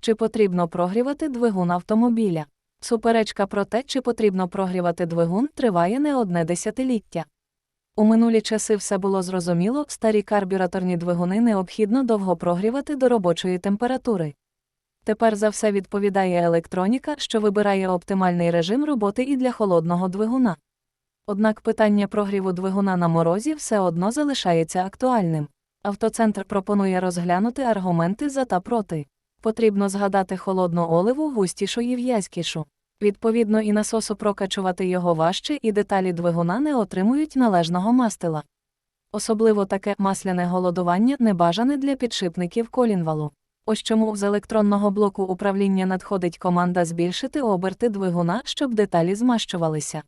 Чи потрібно прогрівати двигун автомобіля? Суперечка про те, чи потрібно прогрівати двигун, триває не одне десятиліття. У минулі часи все було зрозуміло, старі карбюраторні двигуни необхідно довго прогрівати до робочої температури. Тепер за все відповідає електроніка, що вибирає оптимальний режим роботи і для холодного двигуна. Однак питання прогріву двигуна на морозі все одно залишається актуальним. Автоцентр пропонує розглянути аргументи за та проти. Потрібно згадати холодну оливу густішу і в'язкішу. Відповідно, і насосу прокачувати його важче, і деталі двигуна не отримують належного мастила. Особливо таке масляне голодування небажане для підшипників колінвалу. Ось чому з електронного блоку управління надходить команда збільшити оберти двигуна, щоб деталі змащувалися.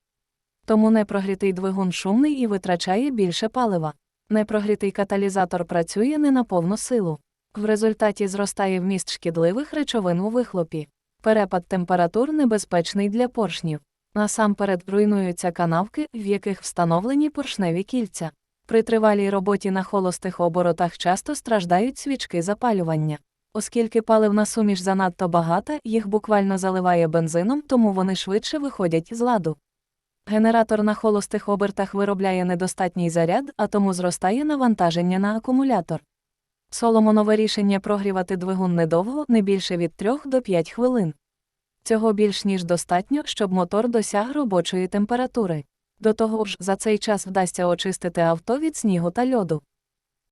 Тому непрогрітий двигун шумний і витрачає більше палива. Непрогрітий каталізатор працює не на повну силу. В результаті зростає вміст шкідливих речовин у вихлопі. Перепад температур небезпечний для поршнів. Насамперед руйнуються канавки, в яких встановлені поршневі кільця. При тривалій роботі на холостих оборотах часто страждають свічки запалювання. Оскільки паливна суміш занадто багата, їх буквально заливає бензином, тому вони швидше виходять з ладу. Генератор на холостих обертах виробляє недостатній заряд, а тому зростає навантаження на акумулятор. Соломонове рішення прогрівати двигун недовго, не більше від 3 до 5 хвилин. Цього більш ніж достатньо, щоб мотор досяг робочої температури. До того ж, за цей час вдасться очистити авто від снігу та льоду.